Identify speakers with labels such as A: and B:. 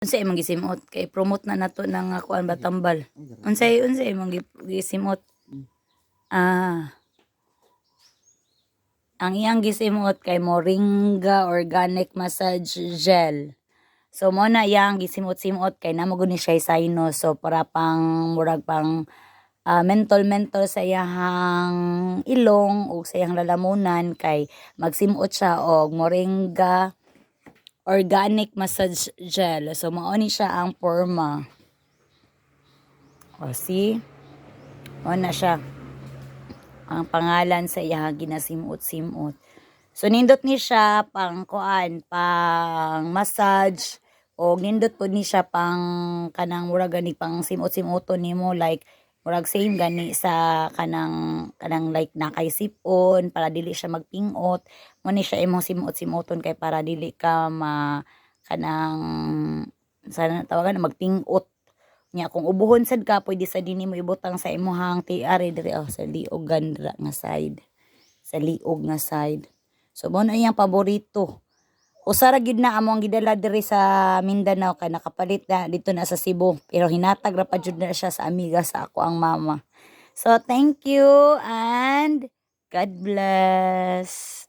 A: Unsay imong gisimot kay promote na nato ng uh, kuan batambal. Unsay unsay imong gi- gisimot? Ah. Ang iyang gisimot kay Moringa Organic Massage Gel. So mo na iyang gisimot-simot kay namo gud ni siya sinus so para pang murag pang ah, mentol-mentol sa iyang ilong o sa iyang lalamunan kay magsimot siya og Moringa Organic Massage Gel. So mao ni siya ang forma. O see? Mao na siya ang pangalan sa iya ginasimot-simot. So nindot ni siya pang kuan, pang massage o nindot po ni siya pang kanang murag gani pang simot-simoto nimo like murag same gani sa kanang kanang like nakay sipon para dili siya magpingot. Mo ni siya imong simot-simoton kay para dili ka ma kanang sana tawagan magpingot. Nya kung ubuhon sad ka pwede sa dinhi mo ibutang sa imong TR diri. Oh, sa liog gandra nga side. Sa liog nga side. So mo na iyang paborito usa ra gid na amo ang gidala diri sa Mindanao kay nakapalit na dito na sa Cebu. Pero hinatag ra pa jud na siya sa amiga sa ako ang mama. So thank you and God bless